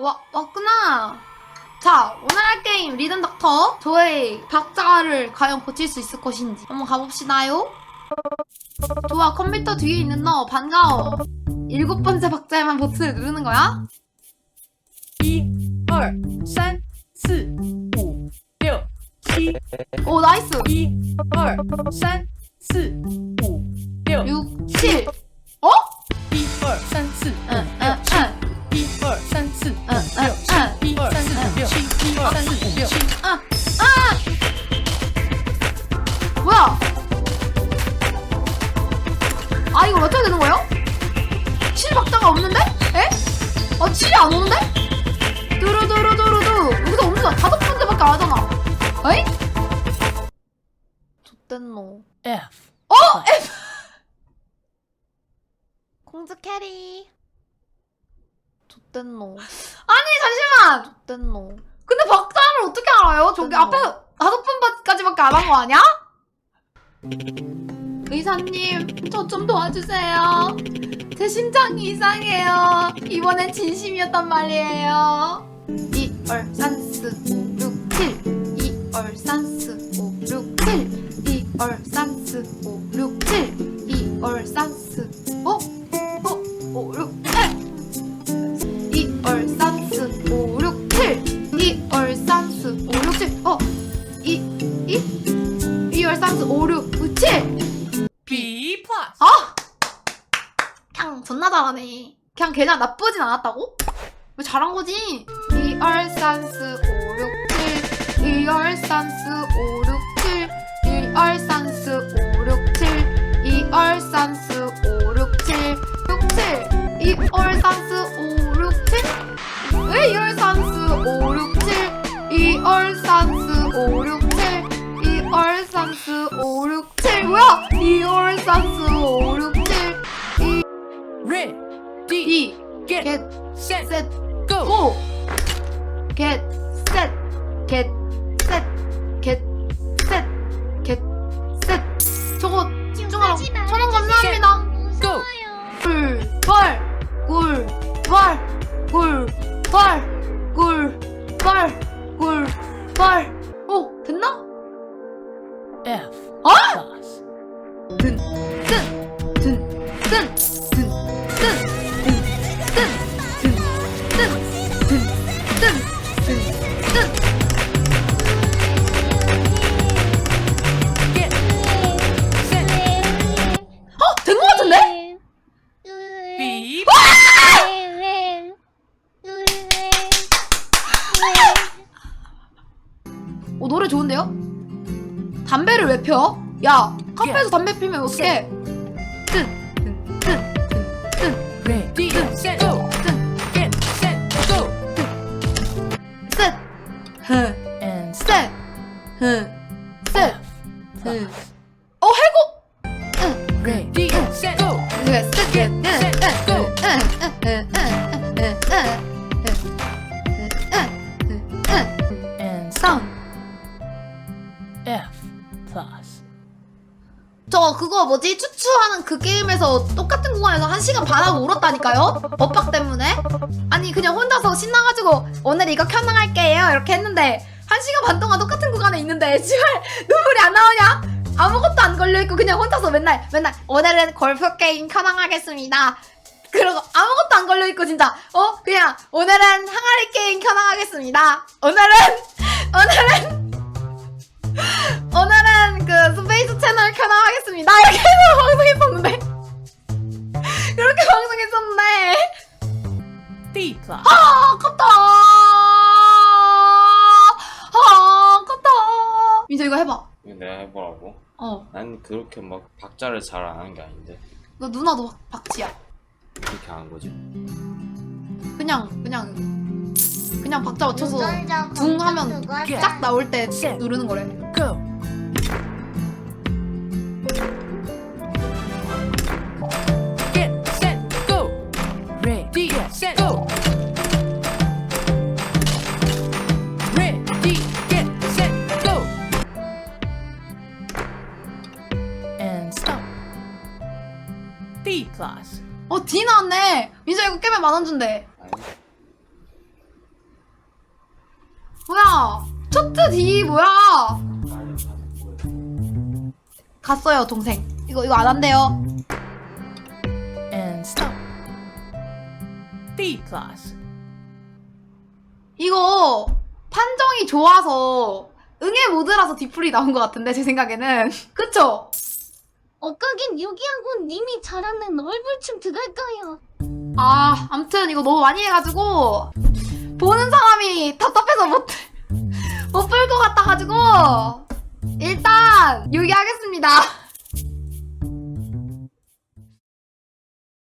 와, 왔구나. 자, 오늘 할 게임 리듬 닥터. 저의 박자를 과연 고칠 수 있을 것인지 한번 가봅시다요. 좋아, 컴퓨터 뒤에 있는 너 반가워. 일곱 번째 박자에만 버튼을 누르는 거야? 1, 2, 3, 4, 5, 6, 7. 오, 나이스. 1, 2, 3, 4, 5, 6, 7. 7이 안 오는데? 뚜루뚜루뚜루뚜 여기서 없는 거 다섯 번째밖에 안 하잖아 에이? 좆됐노 F. 어! F! 공주 캐리 좆됐노 아니 잠시만 좆됐노 근데 박자를 어떻게 알아요? 저기 앞에 다섯 번까지밖에 안 한 거 아니야? 의사님, 저 좀 도와주세요. 제 심장이 이상해요. 이번엔 진심이었단 말이에요. 2, 월, 산스, 5, 6, 7. 2, 월, 산스, 5, 6, 7. 2, 월, 산스, 5, 6, 7. 2, 월, 산스, 어? 어? 5, 6, 7. 2, 월, 산스, 5, 6, 7. 2, 월, 산스, 5, 6, 7. 어? 2, 2? 2, 월, 산스, 5, 6, 7. 어? 그냥 존나 잘하네. 그냥 걔랑 나쁘진 않았다고? 왜 잘한 거지? 리얼산스 567 리얼산스 567 리얼산스 567 리얼산스 567 67 리얼 텍사스 5, 6, 7, 2, 레디 디 겟, 셋, 고! 겟, 셋, 겟, 셋, 겟, 셋, 겟, 셋. 저거 집중하라고. 천원 감사합니다. 고! 꿀, 뻘, 꿀, 뻘, 꿀, 뻘, 꿀, 뻘, 꿀, 뻘. 오, 됐나? F. 어? 어? 어, 노래 좋은데요? 담배를 왜 펴? 야, 카페에서 담배 피면 어떡해? 레디 셋 고! 어, 해고! 레디 셋 고! 셋! 셋! 셋! 셋! 고! 앤 저 그거 뭐지 추추하는 그 게임에서 똑같은 구간에서 한 시간 반 하고 울었다니까요? 법박 때문에? 아니 그냥 혼자서 신나가지고 오늘 이거 켜나갈게요 이렇게 했는데 한 시간 반 동안 똑같은 구간에 있는데 지금 눈물이 안 나오냐? 아무것도 안 걸려있고 그냥 혼자서 맨날 맨날 오늘은 골프 게임 켜나가겠습니다 그러고 아무것도 안 걸려있고 진짜 어? 그냥 오늘은 항아리 게임 켜나가겠습니다 오늘은 오늘은 오늘은 해보라고? 어. 난 그렇게 막 박자를 잘 안 하는 게 아닌데 너 누나도 박- 박치야. 그렇게 하는 거지? 그냥, 그냥, 그냥 박자 맞춰서 둥 하면 쫙 나올 때 누르는 거래. go Plus 어, D 나왔네. 민서 이거 깨면 만 원 준대. 아니 초트 D 뭐야? 갔어요 동생. 이거 이거 안 한대요. And stop. D class. 이거 판정이 좋아서 응애 모드라서 디플이 나온 것 같은데 제 생각에는 그쵸? 엇가긴 여기하고 님이 잘하는 얼굴춤 들어갈까요? 아 암튼 이거 너무 많이 해가지고 보는 사람이 답답해서 못못 볼 것 같아가지고 일단 여기 하겠습니다.